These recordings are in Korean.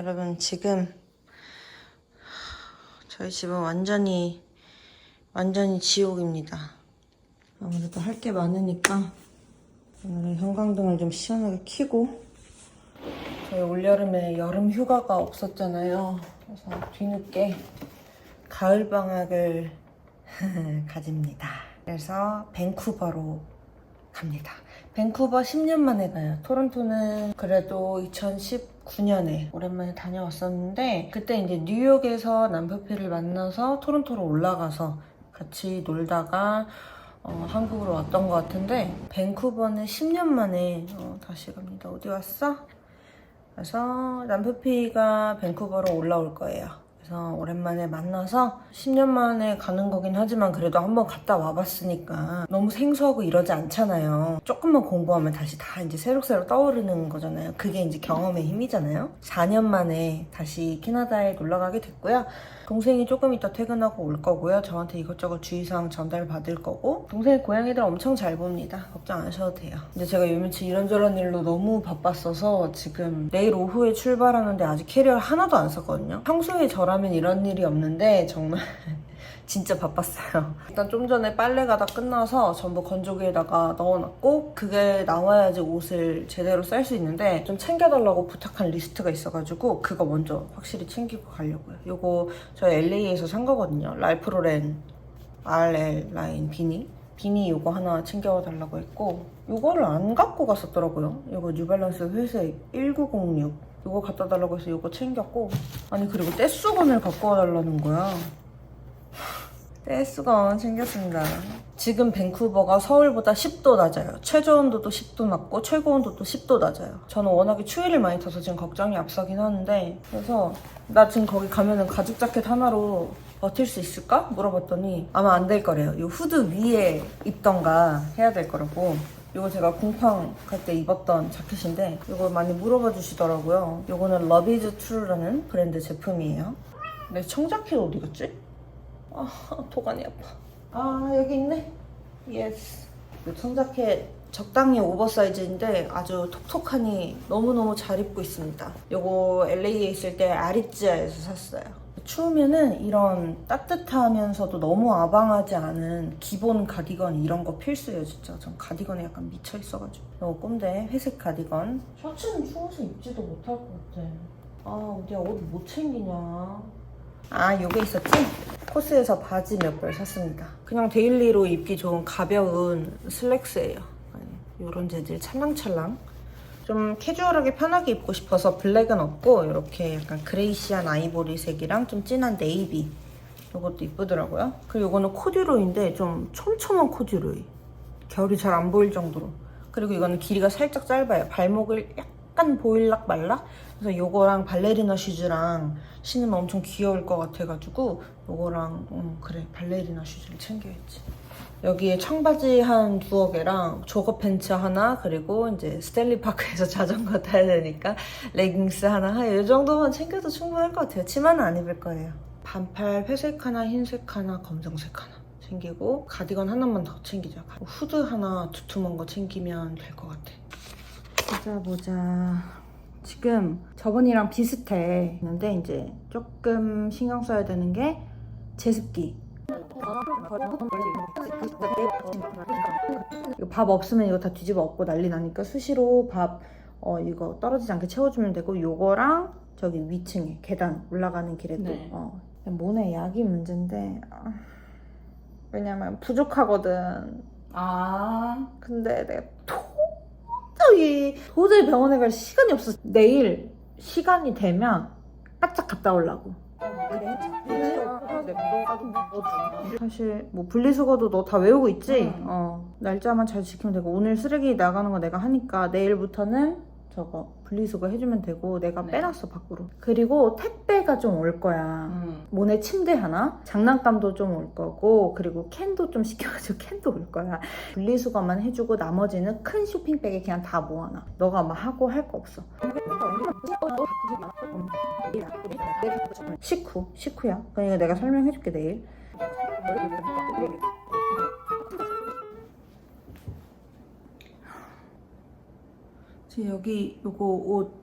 여러분 지금 저희 집은 완전히 완전히 지옥입니다. 아무래도 할 게 많으니까 오늘은 형광등을 좀 시원하게 켜고 저희 올여름에 여름 휴가가 없었잖아요. 그래서 뒤늦게 가을 방학을 가집니다. 그래서 밴쿠버로 갑니다. 밴쿠버 10년 만에 가요. 토론토는 그래도 2019년에 오랜만에 다녀왔었는데 그때 이제 뉴욕에서 남편피를 만나서 토론토로 올라가서 같이 놀다가 어, 한국으로 왔던 것 같은데 밴쿠버는 10년 만에 어, 다시 갑니다. 어디 왔어? 그래서 남편피가 밴쿠버로 올라올 거예요. 그래서 오랜만에 만나서 10년 만에 가는 거긴 하지만 그래도 한번 갔다 와봤으니까 너무 생소하고 이러지 않잖아요. 조금만 공부하면 다시 다 이제 새록새록 떠오르는 거잖아요. 그게 이제 경험의 힘이잖아요. 4년 만에 다시 캐나다에 놀러 가게 됐고요. 동생이 조금 이따 퇴근하고 올 거고요. 저한테 이것저것 주의사항 전달 받을 거고 동생이 고양이들 엄청 잘 봅니다. 걱정 안 하셔도 돼요. 근데 제가 요즘치 이런저런 일로 너무 바빴어서 지금 내일 오후에 출발하는데 아직 캐리어를 하나도 안 썼거든요. 평소에 저라면 이런 일이 없는데 정말 진짜 바빴어요. 일단 좀 전에 빨래가 다 끝나서 전부 건조기에다가 넣어놨고 그게 나와야지 옷을 제대로 쌀 수 있는데 좀 챙겨달라고 부탁한 리스트가 있어가지고 그거 먼저 확실히 챙기고 가려고요. 요거 저희 LA에서 산 거거든요. 랄프로렌 RL 라인 비니. 비니 요거 하나 챙겨달라고 했고 요거를 안 갖고 갔었더라고요. 요거 뉴발란스 회색 1906 요거 갖다 달라고 해서 요거 챙겼고 아니 그리고 떼수건을 갖고 와달라는 거야. 떼수건 챙겼습니다. 지금 밴쿠버가 서울보다 10도 낮아요. 최저 온도도 10도 낮고 최고 온도도 10도 낮아요. 저는 워낙에 추위를 많이 타서 지금 걱정이 앞서긴 하는데 그래서 나 지금 거기 가면은 가죽 자켓 하나로 버틸 수 있을까? 물어봤더니 아마 안 될 거래요. 이 후드 위에 입던가 해야 될 거라고. 이거 제가 공팡 갈 때 입었던 자켓인데 이거 많이 물어봐 주시더라고요. 이거는 is True라는 브랜드 제품이에요. 내 청자켓 어디 갔지? 아, 도가니 아파. 아, 여기 있네. 예스. 이 청자켓 적당히 오버사이즈인데 아주 톡톡하니 너무너무 잘 입고 있습니다. 요거 LA에 있을 때 아리찌아에서 샀어요. 추우면은 이런 따뜻하면서도 너무 아방하지 않은 기본 가디건 이런 거 필수예요, 진짜. 전 가디건에 약간 미쳐 있어가지고. 요거 꼼데 회색 가디건. 셔츠는 추워서 입지도 못할 것 같아. 아, 어디야, 옷 못 챙기냐. 아, 요게 있었지? 코스에서 바지 몇 벌 샀습니다. 그냥 데일리로 입기 좋은 가벼운 슬랙스예요. 이런 재질 찰랑찰랑. 좀 캐주얼하게 편하게 입고 싶어서 블랙은 없고 이렇게 약간 그레이시한 아이보리색이랑 좀 진한 네이비 이것도 이쁘더라고요. 그리고 이거는 코듀로이인데 좀 촘촘한 코듀로이. 결이 잘 안 보일 정도로. 그리고 이거는 길이가 살짝 짧아요. 발목을 약간 보일락 말락. 그래서 이거랑 발레리나 슈즈랑 신으면 엄청 귀여울 것 같아가지고 이거랑 음, 그래 발레리나 슈즈를 챙겨야지. 여기에 청바지 한 두어 개랑 조거 팬츠 하나 그리고 이제 스탠리 파크에서 자전거 타야 되니까 레깅스 하나 한이 정도만 챙겨도 충분할 것 같아요. 치마는 안 입을 거예요. 반팔 회색 하나, 흰색 하나, 검정색 하나 챙기고 가디건 하나만 더 챙기자. 후드 하나 두툼한 거 챙기면 될 것 같아. 보자 보자. 지금 저번이랑 비슷해. 근데 이제 조금 신경 써야 되는 게 제습기. 이거 밥 없으면 이거 다 뒤집어 엎고 난리 나니까 수시로 밥 어, 이거 떨어지지 않게 채워주면 되고 요거랑 저기 위층에 계단 올라가는 길에도. 네. 어, 모네 약이 문제인데 아, 왜냐면 부족하거든. 아, 근데 내가 도저히 도저히 병원에 갈 시간이 없어. 내일 시간이 되면 바짝 갔다 오려고 사실 뭐 분리수거도 너 다 외우고 있지? 응. 어 날짜만 잘 지키면 되고 오늘 쓰레기 나가는 거 내가 하니까 내일부터는 저거 분리수거 해주면 되고 내가 네. 빼놨어 밖으로 그리고 택배가 좀 올 거야 음. 모네 침대 하나, 장난감도 좀 올 거고, 그리고 캔도 좀 시켜가지고 캔도 올 거야. 분리수거만 해주고 나머지는 큰 쇼핑백에 그냥 다 모아놔. 너가 막 하고 할 거 없어. 식후, 식후야. 그러니까 내가 설명해줄게 내일. 지금 여기 요거 옷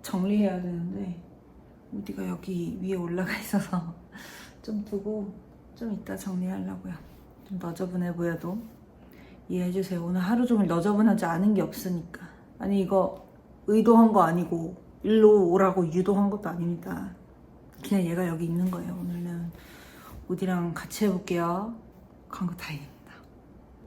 정리해야 되는데 어디가 여기 위에 올라가 있어서 좀 두고 좀 이따 정리하려고요. 좀 너저분해 보여도 이해해주세요. 오늘 하루 종일 너저분하지 않은 게 없으니까. 아니 이거 의도한 거 아니고 일로 오라고 유도한 것도 아닙니다. 그냥 얘가 여기 있는 거예요. 오늘은 우디랑 같이 해볼게요. 광고 타임입니다.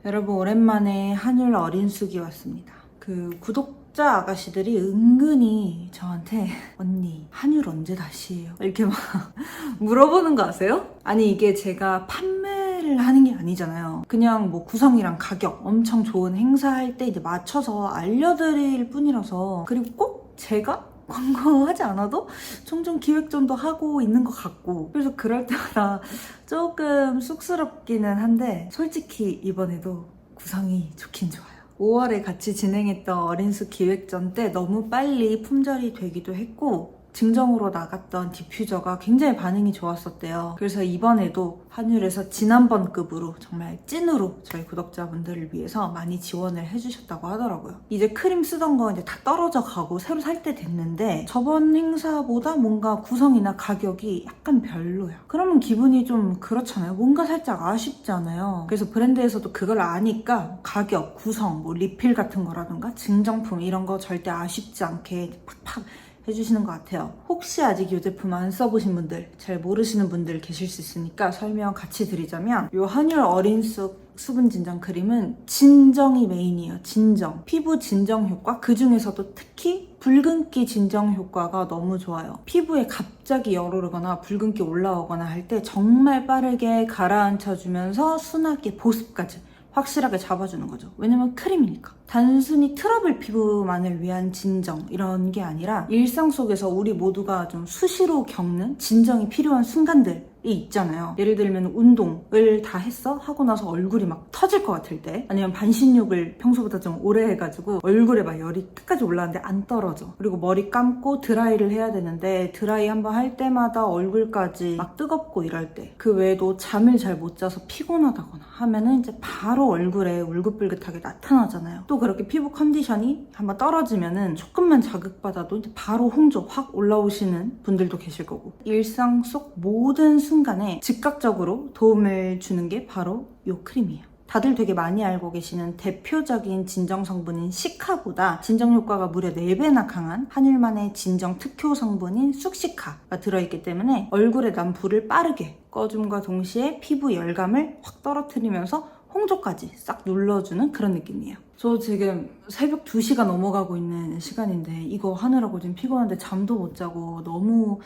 여러분 오랜만에 한율 어린 숙이 왔습니다. 그 구독자 아가씨들이 은근히 저한테 언니 한율 언제 다시 해요? 이렇게 막 물어보는 거 아세요? 아니 이게 제가 판매를 하는 게 아니잖아요. 그냥 뭐 구성이랑 가격 엄청 좋은 행사할 때 이제 맞춰서 알려드릴 뿐이라서 그리고 꼭 제가 광고하지 않아도 종종 기획전도 하고 있는 것 같고 그래서 그럴 때마다 조금 쑥스럽기는 한데 솔직히 이번에도 구성이 좋긴 좋아요. 5월에 같이 진행했던 어린수 기획전 때 너무 빨리 품절이 되기도 했고 증정으로 나갔던 디퓨저가 굉장히 반응이 좋았었대요. 그래서 이번에도 한율에서 지난번급으로 정말 찐으로 저희 구독자분들을 위해서 많이 지원을 해주셨다고 하더라고요. 이제 크림 쓰던 거 이제 다 떨어져 가고 새로 살 때 됐는데 저번 행사보다 뭔가 구성이나 가격이 약간 별로야. 그러면 기분이 좀 그렇잖아요. 뭔가 살짝 아쉽잖아요. 그래서 브랜드에서도 그걸 아니까 가격, 구성, 뭐 리필 같은 거라든가 증정품 이런 거 절대 아쉽지 않게 팍팍 해주시는 것 같아요. 혹시 아직 이 제품 안 써보신 분들, 잘 모르시는 분들 계실 수 있으니까 설명 같이 드리자면 이 한율 어린 쑥 수분 진정 크림은 진정이 메인이에요. 진정. 피부 진정 효과 그 중에서도 특히 붉은기 진정 효과가 너무 좋아요. 피부에 갑자기 열 오르거나 붉은기 올라오거나 할 때 정말 빠르게 가라앉혀주면서 순하게 보습까지 확실하게 잡아주는 거죠. 왜냐면 크림이니까. 단순히 트러블 피부만을 위한 진정 이런 게 아니라 일상 속에서 우리 모두가 좀 수시로 겪는 진정이 필요한 순간들 이 있잖아요. 예를 들면 운동을 다 했어? 하고 나서 얼굴이 막 터질 것 같을 때 아니면 반신욕을 평소보다 좀 오래 해가지고 얼굴에 막 열이 끝까지 올라왔는데 안 떨어져. 그리고 머리 감고 드라이를 해야 되는데 드라이 한번 할 때마다 얼굴까지 막 뜨겁고 이럴 때 그 외에도 잠을 잘 못 자서 피곤하다거나 하면은 이제 바로 얼굴에 울긋불긋하게 나타나잖아요. 또 그렇게 피부 컨디션이 한번 떨어지면은 조금만 자극받아도 이제 바로 홍조 확 올라오시는 분들도 계실 거고 일상 속 모든 순간에 즉각적으로 도움을 주는 게 바로 이 크림이에요. 다들 되게 많이 알고 계시는 대표적인 진정 성분인 시카보다 진정 효과가 무려 4배나 강한 한율만의 진정 특효 성분인 쑥시카가 들어있기 때문에 얼굴에 난 불을 빠르게 꺼줌과 동시에 피부 열감을 확 떨어뜨리면서 홍조까지 싹 눌러주는 그런 느낌이에요. 저 지금 새벽 2시가 넘어가고 있는 시간인데 이거 하느라고 지금 피곤한데 잠도 못 자고 너무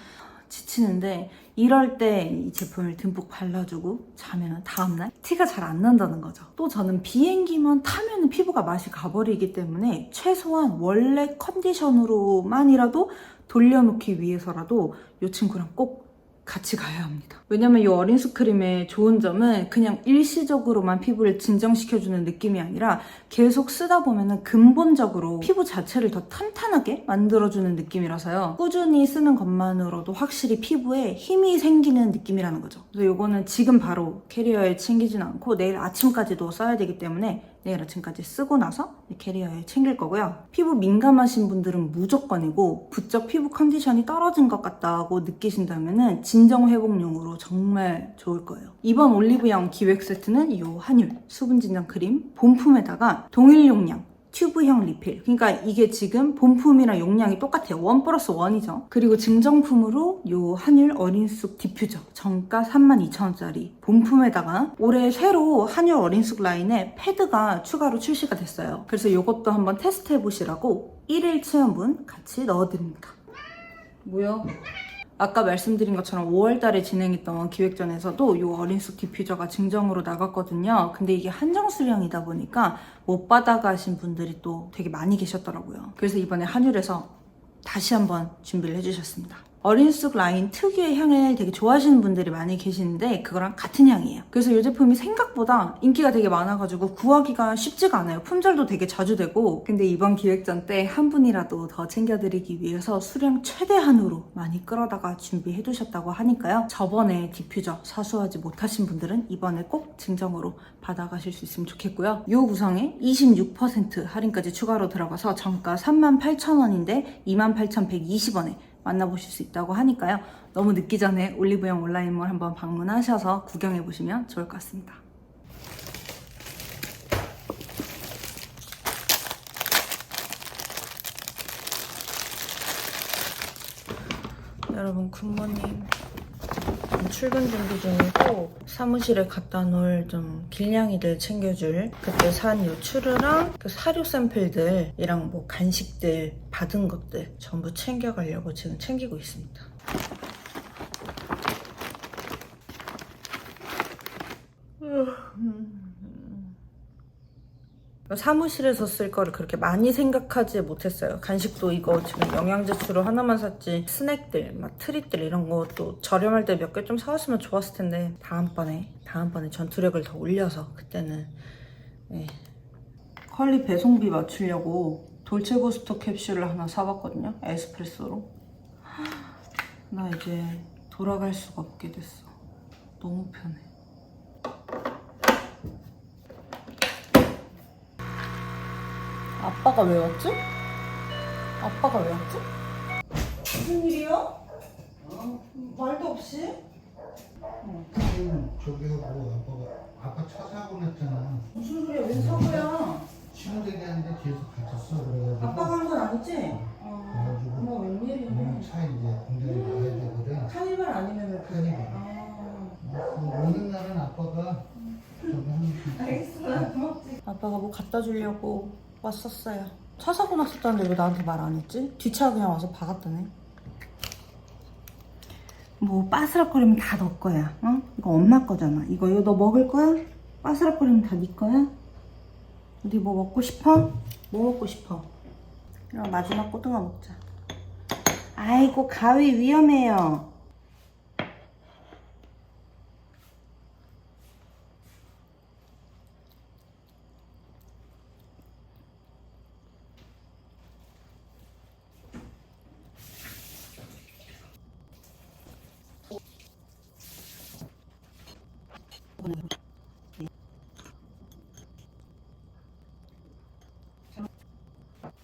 지치는데 이럴 때 이 제품을 듬뿍 발라주고 자면 다음날 티가 잘 안 난다는 거죠. 또 저는 비행기만 타면 피부가 맛이 가버리기 때문에 최소한 원래 컨디션으로만이라도 돌려놓기 위해서라도 이 친구랑 꼭 같이 가야 합니다. 왜냐면 이 어린 스크림의 좋은 점은 그냥 일시적으로만 피부를 진정시켜주는 느낌이 아니라 계속 쓰다 보면은 근본적으로 피부 자체를 더 탄탄하게 만들어주는 느낌이라서요. 꾸준히 쓰는 것만으로도 확실히 피부에 힘이 생기는 느낌이라는 거죠. 그래서 이거는 지금 바로 캐리어에 챙기진 않고 내일 아침까지도 써야 되기 때문에 내일 아침까지 쓰고 나서 캐리어에 챙길 거고요. 피부 민감하신 분들은 무조건이고 부쩍 피부 컨디션이 떨어진 것 같다고 느끼신다면 진정 회복용으로 정말 좋을 거예요. 이번 올리브영 기획 세트는 이 한율 수분 진정 크림 본품에다가 동일 용량 튜브형 리필. 그러니까 이게 지금 본품이랑 용량이 똑같아요. 원 플러스 원이죠. 그리고 증정품으로 요 한율 어린쑥 디퓨저 정가 32,000원짜리 본품에다가 올해 새로 한율 어린쑥 라인에 패드가 추가로 출시가 됐어요. 그래서 이것도 한번 테스트 해보시라고 1일 체험분 같이 넣어드립니다. 뭐야? 아까 말씀드린 것처럼 5월 달에 진행했던 기획전에서도 이 어린쑥 디퓨저가 증정으로 나갔거든요. 근데 이게 한정 수량이다 보니까 못 받아가신 분들이 또 되게 많이 계셨더라고요. 그래서 이번에 한율에서 다시 한번 준비를 해주셨습니다. 어린 쑥 라인 특유의 향을 되게 좋아하시는 분들이 많이 계시는데 그거랑 같은 향이에요. 그래서 이 제품이 생각보다 인기가 되게 많아가지고 구하기가 쉽지가 않아요. 품절도 되게 자주 되고 근데 이번 기획전 때 한 분이라도 더 챙겨드리기 위해서 수량 최대한으로 많이 끌어다가 준비해 두셨다고 하니까요. 저번에 디퓨저 사수하지 못하신 분들은 이번에 꼭 증정으로 받아가실 수 있으면 좋겠고요. 이 구성에 26% 할인까지 추가로 들어가서 정가 38,000원인데 28,120원에 만나보실 수 있다고 하니까요. 너무 늦기 전에 올리브영 온라인몰 한번 방문하셔서 구경해 보시면 좋을 것 같습니다. 여러분 굿모닝 출근 준비 중이고 사무실에 갖다 놓을 좀 길냥이들 챙겨줄 그때 산 요 추르랑 그 사료 샘플들이랑 뭐 간식들 받은 것들 전부 챙겨가려고 지금 챙기고 있습니다. 사무실에서 쓸 거를 그렇게 많이 생각하지 못했어요. 간식도 이거 지금 영양제추로 하나만 샀지 스낵들, 막 트릿들 이런 것도 저렴할 때 몇 개 좀 사왔으면 좋았을 텐데 다음번에 다음번에 전투력을 더 올려서 그때는 예. 컬리 배송비 맞추려고 돌체구스토 캡슐을 하나 사봤거든요. 에스프레소로. 나 이제 돌아갈 수가 없게 됐어. 너무 편해. 아빠가 왜 왔지? 아빠가 왜 왔지? 무슨 일이야? 어? 말도 없이? 음, 저기서 뭐 아빠가 아빠 차 사고 냈잖아. 무슨 소리야? 웬 사고야? 친구 얘기하는데 뒤에서 갇혔어 그래가지고. 아빠가 한 건 아니지? 어, 그래가지고 어머 웬일이야? 차 이제 공장에 가야 되거든. 카니발 아니면 왜 그래? 카니발. 아, 그 오는 날은 아빠가 저기 한 알겠어. 고맙지. 아빠가 뭐 갖다 주려고 왔었어요. 차 사고 났었다는데 왜 나한테 말 안 했지? 뒷차 그냥 와서 박았다네. 뭐 빠스락거리면 다 너 거야. 어? 이거 엄마 거잖아. 이거 이거 너 먹을 거야? 빠스락거리면 다 네 거야? 어디 뭐 먹고 싶어? 뭐 먹고 싶어? 그럼 마지막 고등어 먹자. 아이고 가위 위험해요.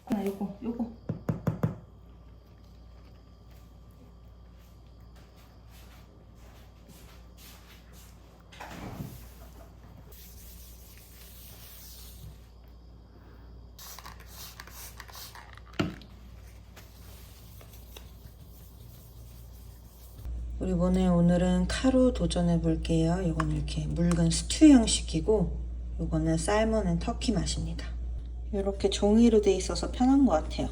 아, 요거, 요거. 우리 이번에 오늘은 카루 도전해 볼게요. 이거는 이렇게 묽은 스튜 형식이고, 이거는 살몬 앤 터키 맛입니다. 이렇게 종이로 돼 있어서 편한 것 같아요.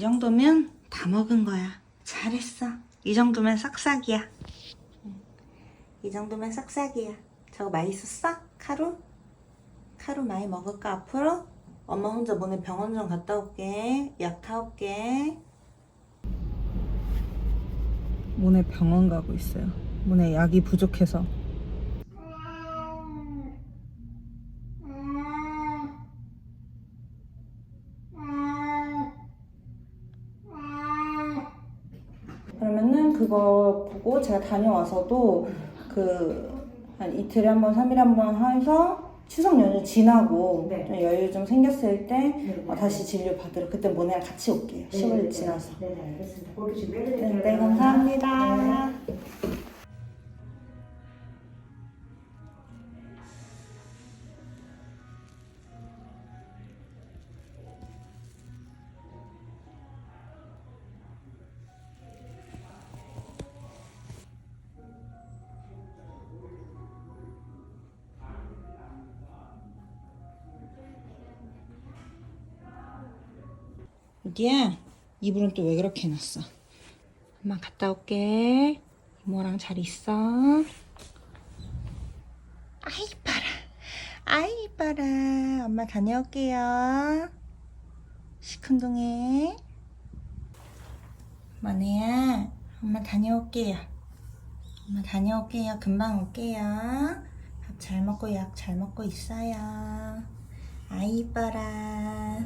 이 정도면 다 먹은 거야. 잘했어. 이 정도면 싹싹이야. 이 정도면 싹싹이야. 저거 맛있었어? 카루? 카루 많이 먹을까 앞으로? 엄마 혼자 오늘 병원 좀 갔다 올게. 약 타올게. 모네 병원 가고 있어요. 모네 약이 부족해서. 그러면은 그거 보고 제가 다녀와서도 그 한 이틀에 한 번, 3일에 한 번 해서 추석 연휴 지나고 네. 좀 여유 좀 생겼을 때 네, 어, 다시 진료 받으러 그때 모네랑 같이 올게요. 네, 10월 네, 지나서. 네, 네, 알겠습니다. 그것도 지금 네, 빼드릴게요. 네, 감사합니다. 네. 어디야? 이불은 또 왜 그렇게 해놨어? 엄마 갔다 올게. 이모랑 잘 있어. 아이 봐라. 아이 봐라. 엄마 다녀올게요. 시큰둥해. 마네야. 엄마 다녀올게요. 엄마 다녀올게요. 금방 올게요. 밥 잘 먹고 약 잘 먹고 있어요. 아이 봐라.